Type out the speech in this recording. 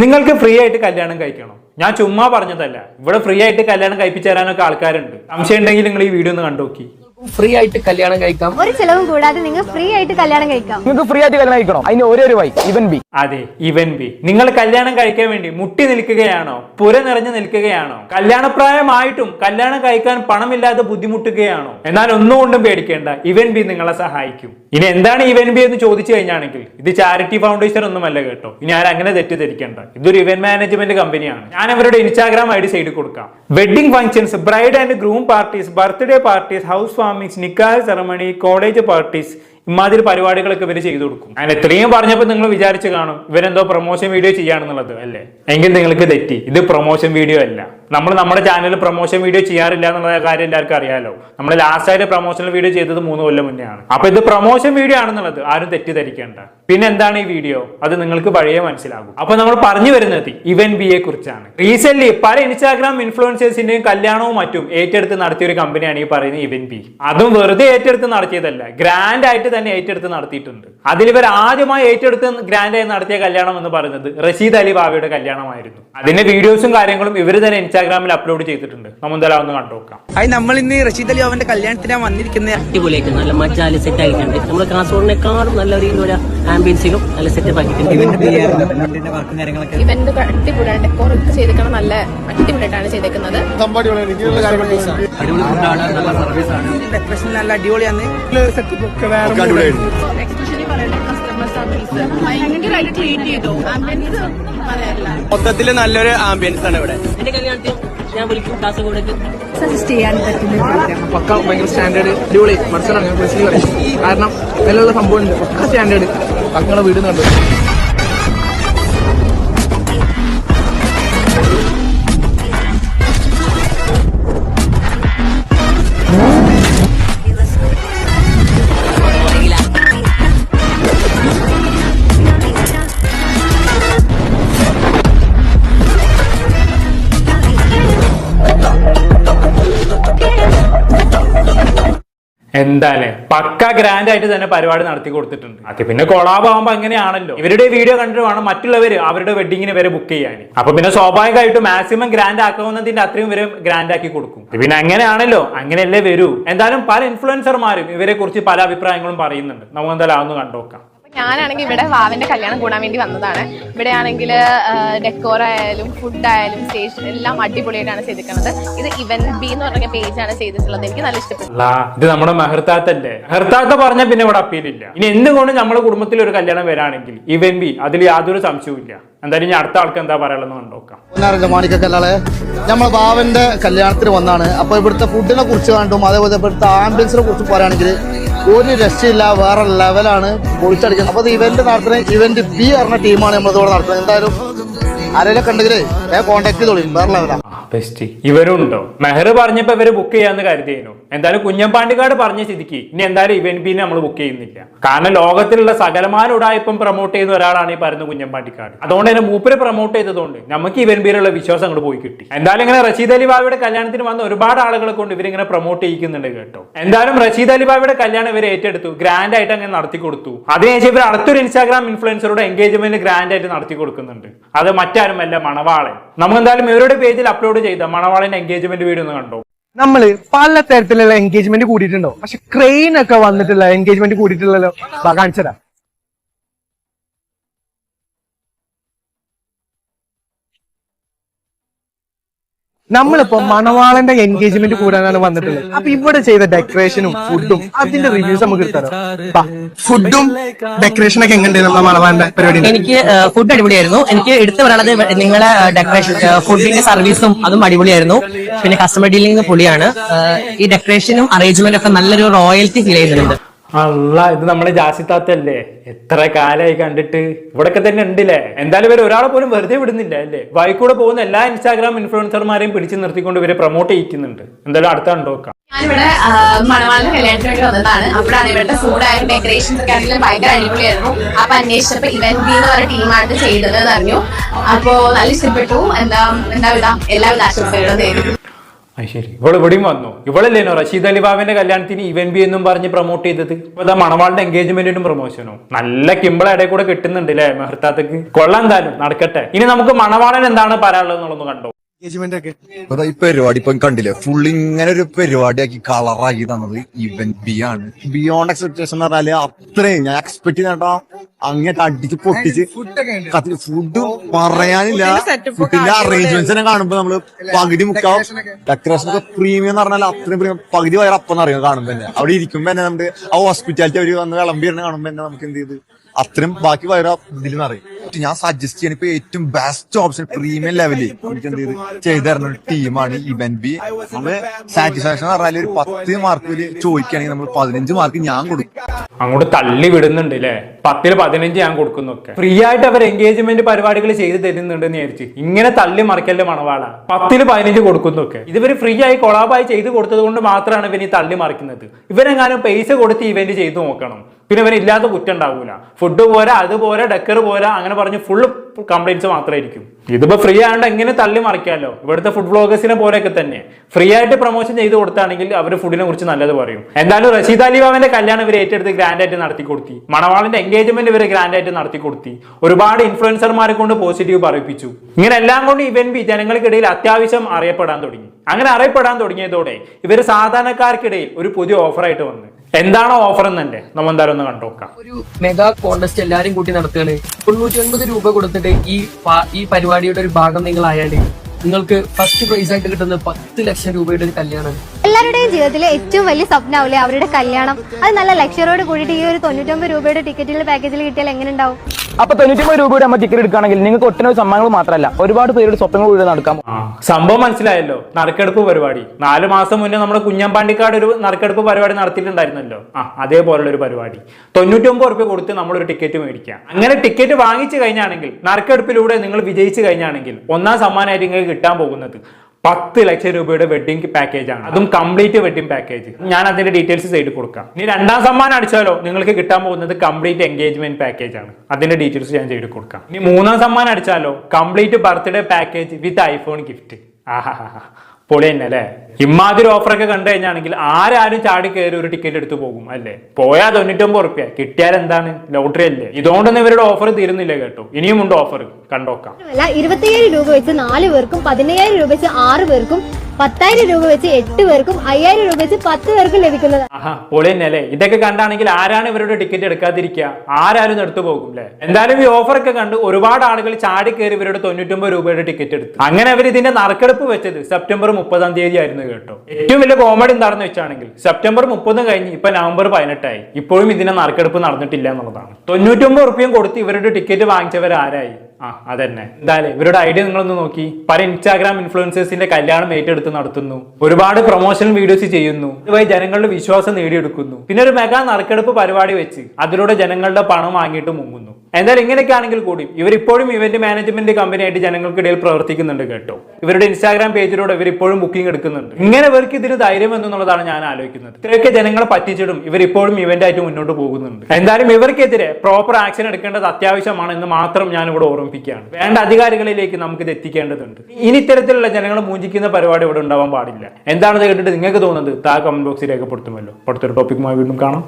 നിങ്ങൾക്ക് ഫ്രീ ആയിട്ട് കല്യാണം കഴിക്കണം? ഞാൻ ചുമ്മാ പറഞ്ഞതല്ല. ഇവിടെ ഫ്രീ ആയിട്ട് കല്യാണം കഴിപ്പിച്ചു തരാനൊക്കെ ആൾക്കാരുണ്ട്. സംശയം ഉണ്ടെങ്കിൽ നിങ്ങൾ ഈ വീഡിയോ ഒന്ന് കണ്ടു നോക്കി ഫ്രീ ആയിട്ട് കല്യാണം കഴിക്കാം. ഒരു ചെലവും കൂടാതെ നിങ്ങൾ ഫ്രീ ആയിട്ട് കല്യാണം കഴിക്കാം. നിങ്ങൾക്ക് ഫ്രീ ആയിട്ട് കല്യാണം കഴിക്കണം? അതിന് ഒരേ ഒരു വൈ ഇവൻ ബി അതെ ഇവൻ ബി നിങ്ങൾ കല്യാണം കഴിക്കാൻ വേണ്ടി മുട്ടി നിൽക്കുകയാണോ? പുര നിറഞ്ഞു നിൽക്കുകയാണോ? കല്യാണപ്രായമായിട്ടും കല്യാണം കഴിക്കാൻ പണമില്ലാതെ ബുദ്ധിമുട്ടുകയാണോ? എന്നാൽ ഒന്നുകൊണ്ടും പേടിക്കേണ്ട ഇവൻ ബി നിങ്ങളെ സഹായിക്കും. ഇനി എന്താണ് ഇവൻ ബി എന്ന് ചോദിച്ചു കഴിഞ്ഞാണെങ്കിൽ ഇത് ചാരിറ്റി ഫൗണ്ടേഷൻ ഒന്നുമല്ല കേട്ടോ. ഇനി ആരും അങ്ങനെ തെറ്റിദ്ധരിക്കേണ്ട. ഇതൊരു ഇവൻ മാനേജ്മെന്റ് കമ്പനിയാണ് ഞാൻ അവരുടെ ഇൻസ്റ്റാഗ്രാം ഐ ഡി സൈഡിൽ കൊടുക്കാം. Wedding functions bride and groom parties birthday parties house warmings നിക്കാഹ് സെറമണി കോളേജ് പാർട്ടീസ് ഇമാതിരി പരിപാടികളൊക്കെ ഇവർ ചെയ്തു കൊടുക്കും. അങ്ങനെ ഇത്രയും പറഞ്ഞപ്പോൾ നിങ്ങൾ വിചാരിച്ചു കാണും ഇവരെന്തോ പ്രൊമോഷൻ വീഡിയോ ചെയ്യാണെന്നുള്ളത് അല്ലേ? എങ്കിൽ നിങ്ങൾക്ക് തെറ്റി. ഇത് പ്രൊമോഷൻ വീഡിയോ അല്ല. നമ്മൾ നമ്മുടെ ചാനലിൽ പ്രൊമോഷൻ വീഡിയോ ചെയ്യാറില്ല എന്നുള്ള കാര്യം എല്ലാവർക്കും അറിയാലോ. നമ്മൾ ലാസ്റ്റ് ആയിട്ട് പ്രൊമോഷണൽ വീഡിയോ ചെയ്തത് മൂന്ന് കൊല്ലം മുന്നേ ആണ് അപ്പൊ ഇത് പ്രൊമോഷൻ വീഡിയോ ആണെന്നുള്ളത് ആരും തെറ്റിദ്ധരിക്കേണ്ട. പിന്നെ എന്താണ് ഈ വീഡിയോ അത് നിങ്ങൾക്ക് പഴയ മനസ്സിലാകും. അപ്പൊ നമ്മൾ പറഞ്ഞു വരുന്നത് ഇവൻ ബി എ കുറിച്ചാണ്. റീസെന്റ് പല ഇൻസ്റ്റാഗ്രാം ഇൻഫ്ലുവൻസേഴ്സിന്റെയും കല്യാണവും മറ്റും ഏറ്റെടുത്ത് നടത്തിയ ഒരു കമ്പനിയാണ് ഈ പറയുന്ന ഇവൻ ബി അതും വെറുതെ ഏറ്റെടുത്ത് നടത്തിയതല്ല ഗ്രാൻഡ് ആയിട്ട് തന്നെ ഏറ്റെടുത്ത് നടത്തിയിട്ടുണ്ട്. അതിൽ ഇവർ ആദ്യമായി ഏറ്റെടുത്ത് ഗ്രാൻഡ് ആയി നടത്തിയ കല്യാണം എന്ന് പറയുന്നത് റഷീദ് അലി ബാബയുടെ കല്യാണമായിരുന്നു. അതിന്റെ വീഡിയോസും കാര്യങ്ങളും ഇവർ തന്നെ ഇൻസ്റ്റാഗ്രാമിൽ അപ്ലോഡ് ചെയ്തിട്ടുണ്ട്. നമ്മൾ എന്തായാലും ഒന്ന് കണ്ടുനോക്കാം നോക്കാം. ഹായ് നമ്മൾ ഇന്ന് റഷീദ് അലി അവന്റെ കല്യാണത്തിനാണ് വന്നിരിക്കുന്നത് അടിപൊളിയായിട്ട് നല്ല മജാൽ സെറ്റ് ആയിട്ടുണ്ട്. നമ്മൾ കാസർഗോഡിനെക്കാളും നല്ല ഒരു ആംബിയൻസിലും നല്ല സെറ്റപ്പ് ആക്കിയിട്ടുണ്ട്. ഇവന്റ് അടിപൊളിയാണ് ഡെക്കോർ ഒക്കെ ചെയ്തേക്കണം നല്ല അടിപൊളിയായിട്ടാണ് ചെയ്തേക്കുന്നത്. ഡെക്കറേഷൻ നല്ല അടിപൊളിയാണ്. മൊത്തത്തിൽ നല്ലൊരു ആംബിയൻസ് ആണ് ഇവിടെ. എന്റെ കല്യാണത്തിൽ ഞാൻ വിളിക്കും. കാസർഗോഡേക്ക്. പക്ക ഭയങ്കര സ്റ്റാൻഡേർഡ് അടിപൊളി. ഞാൻ പറയും. കാരണം നല്ല സംഭവം ഉണ്ട്. പക്ക സ്റ്റാൻഡേർഡ് പക്കളെ വീട് കണ്ടു എന്തായാലേ പക്ക ഗ്രാൻഡ് ആയിട്ട് തന്നെ പരിപാടി നടത്തി കൊടുത്തിട്ടുണ്ട്. അത് പിന്നെ കൊളാബ് ആവുമ്പോ അങ്ങനെയാണല്ലോ. ഇവരുടെ വീഡിയോ കണ്ടിട്ട് വേണം മറ്റുള്ളവർ അവരുടെ വെഡിങ്ങിന് വരെ ബുക്ക് ചെയ്യാൻ. അപ്പൊ പിന്നെ സ്വാഭാവികമായിട്ടും മാക്സിമം ഗ്രാൻഡ് ആക്കാവുന്നതിന്റെ അത്രയും വരും ഗ്രാൻഡ് ആക്കി കൊടുക്കും. പിന്നെ അങ്ങനെയാണല്ലോ. അങ്ങനെയല്ലേ വരൂ. എന്തായാലും പല ഇൻഫ്ലുവൻസർമാരും ഇവരെ കുറിച്ച് പല അഭിപ്രായങ്ങളും പറയുന്നുണ്ട്. നമുക്ക് എന്തായാലും അതൊന്ന് കണ്ടുനോക്കാം ഞാനാണെങ്കിൽ ഇവിടെ വാവിന്റെ കല്യാണം കൂടാൻ വേണ്ടി വന്നതാണ്. ഇവിടെ ആണെങ്കിൽ ഡെക്കോർ ആയാലും ഫുഡ് ആയാലും സ്റ്റേജ് എല്ലാം അടിപൊളിയായിട്ടാണ് ചെയ്തിരിക്കുന്നത്. ഇത് ഇവൻ ബി എന്ന് പറഞ്ഞ പേജാണ് ചെയ്തിട്ടുള്ളത്. എനിക്ക് നല്ല ഇഷ്ടപ്പെട്ടു. ഇത് നമ്മുടെ മെഹർത്താത്തല്ലേ? മെഹർത്താത്ത പറഞ്ഞ പിന്നെ ഇവിടെ അപ്പീലില്ല. ഇനി എന്തുകൊണ്ട് നമ്മുടെ കുടുംബത്തിൽ ഒരു കല്യാണം വരാണെങ്കിൽ ഇവൻ ബി അതിൽ യാതൊരു സംശയവും ഇല്ല എന്തായാലും ഇനി അടുത്ത ആൾക്ക് എന്താ പറയാനുള്ളത് കണ്ടോക്കാം മാണിക്കല്ലാളെ നമ്മൾ ബാവന്റെ കല്യാണത്തിന് വന്നാണ്. അപ്പൊ ഇവിടുത്തെ ഫുഡിനെ കുറിച്ച് കണ്ടും അതേപോലെ ഇവിടുത്തെ ആംബുലൻസിനെ കുറിച്ച് പറയുകയാണെങ്കിൽ ഒരു രക്ഷയില്ല വേറെ ലെവലാണ് പൊളിച്ചടിക്കുന്നത് അപ്പൊ ഇവന്റ് നടത്തുന്ന ഇവന്റ് ബി പറഞ്ഞ ടീമാണ് നമ്മൾ ഇവിടെ നടത്തുന്നത്. എന്തായാലും ആരെങ്കിലും ഞാൻ കോൺടാക്ട് ചെയ്തോളൂ. വേറെ ലെവലാണ് ബെസ്റ്റ് ഇവരും ഉണ്ടോ മെഹർ പറഞ്ഞപ്പോ ഇവർ ബുക്ക് ചെയ്യാന്ന് കരുതിയേനു? എന്തായാലും കുഞ്ഞമ്പാണ്ടിക്കാട് പറഞ്ഞ സ്ഥിതിക്ക് ഇനി എന്തായാലും ഇവൻ ബിനെ നമ്മൾ ബുക്ക് ചെയ്യുന്നില്ല. കാരണം ലോകത്തിലുള്ള സകലമാന ഉടായ്പം പ്രൊമോട്ട് ചെയ്യുന്ന ഒരാളാണ് ഈ പറയുന്ന കുഞ്ഞമ്പാണ്ടിക്കാട്. അതുകൊണ്ട് തന്നെ മൂപ്പര് പ്രൊമോട്ട് ചെയ്തതുകൊണ്ട് നമുക്ക് ഇവൻ ബിയിലുള്ള വിശ്വാസം അങ്ങോട്ട് പോയി കിട്ടി. എന്തായാലും ഇങ്ങനെ റഷീദ് അലി ബാബയുടെ കല്യാണത്തിന് വന്ന ഒരുപാട് ആളുകളെ കൊണ്ട് ഇവരിങ്ങനെ പ്രൊമോട്ട് ചെയ്യിക്കുന്നുണ്ട് കേട്ടോ. എന്തായാലും റഷീദ് അലി ബാബയുടെ കല്യാണം ഇവരെ ഏറ്റെടുത്തു. ഗ്രാൻഡ് ആയിട്ട് അങ്ങനെ നടത്തി കൊടുത്തു. അതിനുശേഷം ഇവർ അടുത്തൊരു ഇൻസ്റ്റാഗ്രാം ഇൻഫ്ലുവൻസറുടെ എൻഗേജ്മെന്റ് ഗ്രാൻഡ് ആയിട്ട് നടത്തി കൊടുക്കുന്നുണ്ട്. അത് മറ്റാരുമല്ല മണവാളൻ. നമുക്ക് എന്തായാലും ഇവരുടെ പേജിൽ അപ്ലോഡ് ചെയ്ത മണവാളൻ എൻഗേജ്മെന്റ് വീഡിയോ ഒന്ന് കണ്ടോ? നമ്മൾ പല തരത്തിലുള്ള എൻഗേജ്മെന്റ് കൂടിയിട്ടുണ്ടോ പക്ഷെ ക്രെയിൻ ഒക്കെ വന്നിട്ടുള്ള എൻഗേജ്മെന്റ് കൂടിയിട്ടുള്ളല്ലോ. വാ, നമ്മളിപ്പോ മണവാളന്റെ എൻഗേജ്മെന്റ് കൂടാനാണ് വന്നിട്ടുള്ളത്. അപ്പൊ ഇവിടെ ചെയ്ത ഡെക്കറേഷനും ഫുഡും അതിന്റെ റിവ്യൂസ് നമുക്ക് കിട്ടാറോ ഫുഡും ഡെക്കറേഷൻ ഒക്കെ എങ്ങനെയുണ്ട് നമ്മളെ മണവാളന്റെ പരിപാടി എനിക്ക് ഫുഡ് അടിപൊളിയായിരുന്നു. എനിക്ക് എടുത്തു പറയണത് നിങ്ങളെ ഡെക്കറേഷൻ ഫുഡിന്റെ സർവീസും അതും അടിപൊളിയായിരുന്നു. പിന്നെ കസ്റ്റമർ ഡീലിംഗ് പൊളിയാണ്. ഈ ഡെക്കറേഷനും അറേഞ്ച്മെന്റ് ഒക്കെ നല്ലൊരു റോയൽറ്റി ഫീൽ ചെയ്യുന്നുണ്ട്. അല്ല ഇത് നമ്മുടെ ജാസിത്താത്തല്ലേ എത്ര കാലമായി കണ്ടിട്ട്. ഇവിടൊക്കെ തന്നെ ഉണ്ടല്ലേ? എന്തായാലും ഇവർ ഒരാളെ പോലും വെറുതെ വിടുന്നില്ല അല്ലേ? വൈക്കൂടെ പോകുന്ന എല്ലാ ഇൻസ്റ്റാഗ്രാം ഇൻഫ്ലുവൻസർമാരെയും പിടിച്ചു നിർത്തിക്കൊണ്ട് ഇവരെ പ്രൊമോട്ട് ചെയ്യിക്കുന്നുണ്ട്. എന്തായാലും അടുത്ത കണ്ടുനോക്കാം ഞാനിവിടെ മണവാളിന്റെ കല്യാണത്തിന് വേണ്ടി വന്നതാണ്. അവിടെയാണ് ഇവിടുത്തെ ഫുഡ് ആയാലും ഡെക്കറേഷൻസ് ഒക്കെ ആണെങ്കിലും ഭയങ്കര അടിപൊളിയായിരുന്നു. അപ്പൊ അന്വേഷിച്ചപ്പോ ഇവന്റ് എന്ന് പറഞ്ഞ ടീമാണ് ചെയ്തത് അറിഞ്ഞു. അപ്പോ നല്ല ഇഷ്ടപ്പെട്ടു. എന്താ എന്താ വിധ എല്ലാവിധ ആശംസകളും അത് ശരി. ഇവൾ ഇവിടെയും വന്നു. ഇവളല്ലേനോ റഷീദ് അലിബാബിന്റെ കല്യാണത്തിന് ഇവൻ ബി എന്നും പറഞ്ഞ് പ്രൊമോട്ട് ചെയ്തത്? ദാ മണവാളിന്റെ എൻഗേജ്മെന്റിനും പ്രൊമോഷനോ നല്ല കിമ്പിൾ ഇടയിൽ കൂടെ കിട്ടുന്നുണ്ട് അല്ലേ മെഹർത്താത്തക്ക്? കൊള്ളാം എന്തായാലും നടക്കട്ടെ. ഇനി നമുക്ക് മണവാളൻ എന്താണ് പറയാനുള്ളത് എന്നുള്ളത് കണ്ടോ? എൻഗേജ്മെന്റ് ഒക്കെ. അതാ ഈ പരിപാടി ഇപ്പം കണ്ടില്ലേ? ഫുൾ ഇങ്ങനെ ഒരു പരിപാടിയാക്കി കളറാക്കി തന്നത് ഇവൻ ബി ആണ്. ബിയോണ്ട് എക്സ്പെക്ടേഷൻ എന്ന് പറഞ്ഞാൽ അത്രയും ഞാൻ എക്സ്പെക്ട് ചെയ്തോ അങ്ങനെ അടിച്ച് പൊട്ടിച്ച് ഫുഡ് പറയാനില്ല. ഫുഡിന്റെ അറേഞ്ച്മെന്റ്സ് തന്നെ കാണുമ്പോ നമ്മൾ പകുതി മുക്കാവും ഡെക്കറേഷൻ ഒക്കെ. പ്രീമിയം എന്ന് പറഞ്ഞാൽ അത്രയും പ്രീമിയം പകുതി വയറ് അപ്പം അറിയാം കാണുമ്പോ തന്നെ. അവിടെ ഇരിക്കുമ്പോ തന്നെ നമ്മുടെ ആ ഹോസ്പിറ്റാലിറ്റി അവർ വന്ന് വിളമ്പി കാണുമ്പോ തന്നെ നമുക്ക് എന്ത് ചെയ്ത്? അത്രയും ബാക്കി വയറ് ഇതിൽ നിറയും ഞാൻ സജസ്റ്റ് ചെയ്യാൻ ഇപ്പൊ ഏറ്റവും ബെസ്റ്റ് ഓപ്ഷൻ പ്രീമിയം ലെവലിൽ എനിക്ക് എന്ത് ചെയ്ത് ചെയ്തു തരുന്ന ഒരു ടീമാണ് ഇവൻ ബി നമ്മൾ സാറ്റിസ്ഫാക്ഷൻ പറഞ്ഞാൽ ഒരു പത്ത് മാർക്ക് ചോദിക്കുകയാണെങ്കിൽ നമ്മൾ പതിനഞ്ച് മാർക്ക് ഞാൻ കൊടുക്കും. അങ്ങോട്ട് തള്ളി വിടുന്നുണ്ട് അല്ലേ പത്തിൽ പതിനഞ്ച് ഞാൻ കൊടുക്കുന്നൊക്കെ. ഫ്രീ ആയിട്ട് അവർ എൻഗേജ്മെന്റ് പരിപാടികൾ ചെയ്ത് തരുന്നുണ്ടെന്ന് വിചാരിച്ച്. ഇങ്ങനെ തള്ളി മറിക്കല്ലേ മണവാള. പത്തിൽ പതിനഞ്ച് കൊടുക്കുന്നൊക്കെ. ഇവർ ഫ്രീ ആയി കൊളാബായി ചെയ്ത് കൊടുത്തത് കൊണ്ട് മാത്രമാണ് ഇവർ ഈ തള്ളി മറിക്കുന്നത്. ഇവരെങ്ങാനും പൈസ കൊടുത്ത് ഇവന്റ് ചെയ്ത് നോക്കണം. പിന്നെ ഇവന് ഇല്ലാത്ത കുറ്റം ഫുഡ് പോരാ അത് പോരാ ഡെക്കർ പോരാ അങ്ങനെ പറഞ്ഞ് ഫുള്ള് കംപ്ലൈന്റ്സ് മാത്രമായിരിക്കും ഇതിപ്പോ ഫ്രീ ആയതുകൊണ്ട് എങ്ങനെ തള്ളി മറിക്കാമല്ലോ ഇവിടുത്തെ ഫുഡ് ബ്ലോഗേഴ്സിനെ പോലെയൊക്കെ തന്നെ. ഫ്രീ ആയിട്ട് പ്രൊമോഷൻ ചെയ്ത് കൊടുത്താണെങ്കിൽ അവർ ഫുഡിനെ കുറിച്ച് നല്ലത് പറയും. എന്തായാലും റഷീദ് അലി ബാബിന്റെ കല്യാണം ഇവർ ഏറ്റെടുത്ത് ഗ്രാൻഡ് ആയിട്ട് നടത്തി കൊടുത്തി. മണവാളിന്റെ എൻഗേജ്മെന്റ് ഇവർ ഗ്രാൻഡ് ആയിട്ട് നടത്തി കൊടുത്തി. ഒരുപാട് ഇൻഫ്ലുവൻസർമാരെ കൊണ്ട് പോസിറ്റീവ് പറയിപ്പിച്ചു. ഇങ്ങനെ എല്ലാം കൊണ്ട് ഇവൻ ബി ജനങ്ങൾക്കിടയിൽ അത്യാവശ്യം അറിയപ്പെടാൻ തുടങ്ങി. അങ്ങനെ അറിയപ്പെടാൻ തുടങ്ങിയതോടെ ഇവർ സാധാരണക്കാർക്കിടയിൽ ഒരു പുതിയ ഓഫറായിട്ട് വന്ന്. എന്താണോ ഓഫർ എന്നല്ലേ നമ്മൾ എന്തായാലും ഒന്ന് കണ്ടുനോക്കാം ഒരു മെഗാ കോണ്ടസ്റ്റ് എല്ലാരും കൂട്ടി നടത്തുകയാണ്. തൊണ്ണൂറ്റി ഒൻപത് രൂപ കൊടുത്തിട്ട് ഈ ഈ പരിപാടിയുടെ ഒരു ഭാഗം നിങ്ങൾ ആയാൽ നിങ്ങൾക്ക് ഫസ്റ്റ് പ്രൈസ് ആയിട്ട് കിട്ടുന്ന പത്ത് ലക്ഷം രൂപയുടെ ഒരു കല്യാണം എല്ലാവരുടെയും ജീവിതത്തിലെ ഏറ്റവും വലിയ സ്വപ്നമാവില്ലേ അവരുടെ കല്യാണം. അത് നല്ല ലക്ഷറോട് കൂടിയിട്ട് ഈ ഒരു തൊണ്ണൂറ്റൊമ്പത് രൂപയുടെ ടിക്കറ്റിൽ പാക്കേജിൽ കിട്ടിയാൽ എങ്ങനെ ഉണ്ടാവും? അപ്പൊ തൊണ്ണൂറ്റി രൂപയുടെ നമ്മൾ ടിക്കറ്റ് എടുക്കുകയാണെങ്കിൽ നിങ്ങൾക്ക് ഒട്ടനവധി സമ്മാനങ്ങൾ മാത്രമല്ല. ഒരുപാട് പേരുടെ സ്വപ്നങ്ങൾ കൂടി നടക്കാം. സംഭവം മനസ്സിലായല്ലോ. നറുക്കെടുപ്പ് പരിപാടി. നാല് മാസം മുന്നേ നമ്മുടെ കുഞ്ഞമ്പാണ്ടിക്കാട് ഒരു നറുക്കെടുപ്പ് പരിപാടി നടത്തിയിട്ടുണ്ടായിരുന്നല്ലോ. ആ അതേപോലുള്ള ഒരു പരിപാടി. തൊണ്ണൂറ്റി ഒമ്പത് റുപ്യ കൊടുത്ത് നമ്മളൊരു ടിക്കറ്റ് മേടിക്കാം അങ്ങനെ ടിക്കറ്റ് വാങ്ങിച്ചു കഴിഞ്ഞാണെങ്കിൽ നറുക്കെടുപ്പിലൂടെ നിങ്ങൾ വിജയിച്ചു കഴിഞ്ഞാണെങ്കിൽ ഒന്നാം സമ്മാനമായിട്ട് നിങ്ങൾക്ക് കിട്ടാൻ പോകുന്നത് പത്ത് ലക്ഷം രൂപയുടെ വെഡിങ് പാക്കേജ് ആണ്. അതും കംപ്ലീറ്റ് വെഡിങ് പാക്കേജ് ഞാൻ അതിന്റെ ഡീറ്റെയിൽസ് സൈഡിൽ കൊടുക്കാം. ഇനി രണ്ടാം സമ്മാനം അടിച്ചാലോ? നിങ്ങൾക്ക് കിട്ടാൻ പോകുന്നത് കംപ്ലീറ്റ് എൻഗേജ്മെന്റ് പാക്കേജ് ആണ്. അതിന്റെ ഡീറ്റെയിൽസ് ഞാൻ ചെയ്ത് കൊടുക്കാം. ഇനി മൂന്നാം സമ്മാനം അടിച്ചാലോ? Complete birthday package with iPhone gift ആഹാ പൊളി തന്നെ അല്ലേ ഇമാതിരി ഓഫറൊക്കെ കണ്ടു കഴിഞ്ഞാണെങ്കിൽ ആരാരും ചാടി കയറി ഒരു ടിക്കറ്റ് എടുത്ത് പോകും അല്ലേ? പോയാൽ തൊണ്ണൂറ്റൊമ്പത് റുപ്യ കിട്ടിയാൽ എന്താണ്? ലോട്ടറി അല്ലേ? ഇതുകൊണ്ടൊന്നും ഇവരുടെ ഓഫർ തീരുന്നില്ല കേട്ടോ. ഇനിയും ഉണ്ട് ഓഫർ കണ്ടോക്കാം. അല്ല ഇരുപത്തയ്യായിരം രൂപ വെച്ച് നാല് പേർക്കും പതിനയ്യായിരം രൂപ വെച്ച് ആറ് പേർക്കും പത്തായിരം രൂപ വെച്ച് എട്ട് പേർക്കും അയ്യായിരം രൂപ വെച്ച് പത്ത് പേർക്കും ലഭിക്കുന്നത്. ആഹാ പൊളി തന്നെ അല്ലേ ഇതൊക്കെ കണ്ടാണെങ്കിൽ ആരാണ് ഇവരുടെ ടിക്കറ്റ് എടുക്കാതിരിക്കുക? ആരാരും എടുത്തു പോകും അല്ലേ? എന്തായാലും ഈ ഓഫർ ഒക്കെ കണ്ട് ഒരുപാട് ആളുകൾ ചാടി കയറി ഇവരുടെ തൊണ്ണൂറ്റൊമ്പത് രൂപയുടെ ടിക്കറ്റ് എടുത്തു. അങ്ങനെ അവർ ഇതിന്റെ നറുക്കെടുപ്പ് വെച്ചത് സെപ്റ്റംബർ മുപ്പതാം തീയതി ആയിരുന്നു കേട്ടോ. ഏറ്റവും വലിയ കോമഡി എന്താണെന്ന് വെച്ചാണെങ്കിൽ സെപ്റ്റംബർ മുപ്പത് കഴിഞ്ഞ് ഇപ്പൊ നവംബർ പതിനെട്ടായി. ഇപ്പോഴും ഇതിനെ നറുക്കെടുപ്പ് നടന്നിട്ടില്ല എന്നുള്ളതാണ്. തൊണ്ണൂറ്റൊമ്പത് റുപ്യം കൊടുത്ത് ഇവരുടെ ടിക്കറ്റ് വാങ്ങിച്ചവർ ആരായി? ആ അതന്നെ. എന്തായാലും ഇവരുടെ ഐഡിയ നിങ്ങളൊന്ന് നോക്കി. പല ഇൻസ്റ്റാഗ്രാം ഇൻഫ്ലുവൻസേഴ്സിന്റെ കല്യാണം ഏറ്റെടുത്ത് നടത്തുന്നു. ഒരുപാട് പ്രൊമോഷണൽ വീഡിയോസ് ചെയ്യുന്നു. ഇതുവഴി ജനങ്ങളുടെ വിശ്വാസം നേടിയെടുക്കുന്നു. പിന്നെ ഒരു മെഗാ നറുക്കെടുപ്പ് പരിപാടി വെച്ച് അതിലൂടെ ജനങ്ങളുടെ പണം വാങ്ങിയിട്ട് മുങ്ങുന്നു. എന്തായാലും ഇങ്ങനെയൊക്കെ ആണെങ്കിൽ കൂടി ഇവരിപ്പോഴും ഇവന്റ് മാനേജ്മെന്റ് കമ്പനിയായിട്ട് ജനങ്ങൾക്കിടയിൽ പ്രവർത്തിക്കുന്നുണ്ട് കേട്ടോ. ഇവരുടെ ഇൻസ്റ്റാഗ്രാം പേജിലൂടെ ഇവർ ഇപ്പോഴും ബുക്കിംഗ് എടുക്കുന്നുണ്ട്. ഇങ്ങനെ ഇവർക്ക് ഇതിന് ധൈര്യം എന്നുള്ളതാണ് ഞാൻ ആലോചിക്കുന്നത്. ഇത്രയൊക്കെ ജനങ്ങളെ പറ്റിച്ചിടും ഇവർ ഇപ്പോഴും ഇവന്റ് ആയിട്ട് മുന്നോട്ട് പോകുന്നുണ്ട്. എന്തായാലും ഇവർക്കെതിരെ പ്രോപ്പർ ആക്ഷൻ എടുക്കേണ്ടത് അത്യാവശ്യമാണ് എന്ന് മാത്രം ഞാൻ ഇവിടെ ഓർമ്മിപ്പിക്കുകയാണ്. വേണ്ട അധികാരികളിലേക്ക് നമുക്ക് ഇത് എത്തിക്കേണ്ടതുണ്ട്. ഇനി ഇത്തരത്തിലുള്ള ജനങ്ങളെ മൂഞ്ചിക്കുന്ന പരിപാടി ഇവിടെ ഉണ്ടാവാൻ പാടില്ല. എന്താണെന്ന് കേട്ടിട്ട് നിങ്ങൾക്ക് തോന്നുന്നത് താ കമന്റ് ബോക്സിൽ രേഖപ്പെടുത്തുമല്ലോ. അടുത്തൊരു ടോപ്പിക്കുമായി വീണ്ടും കാണാം.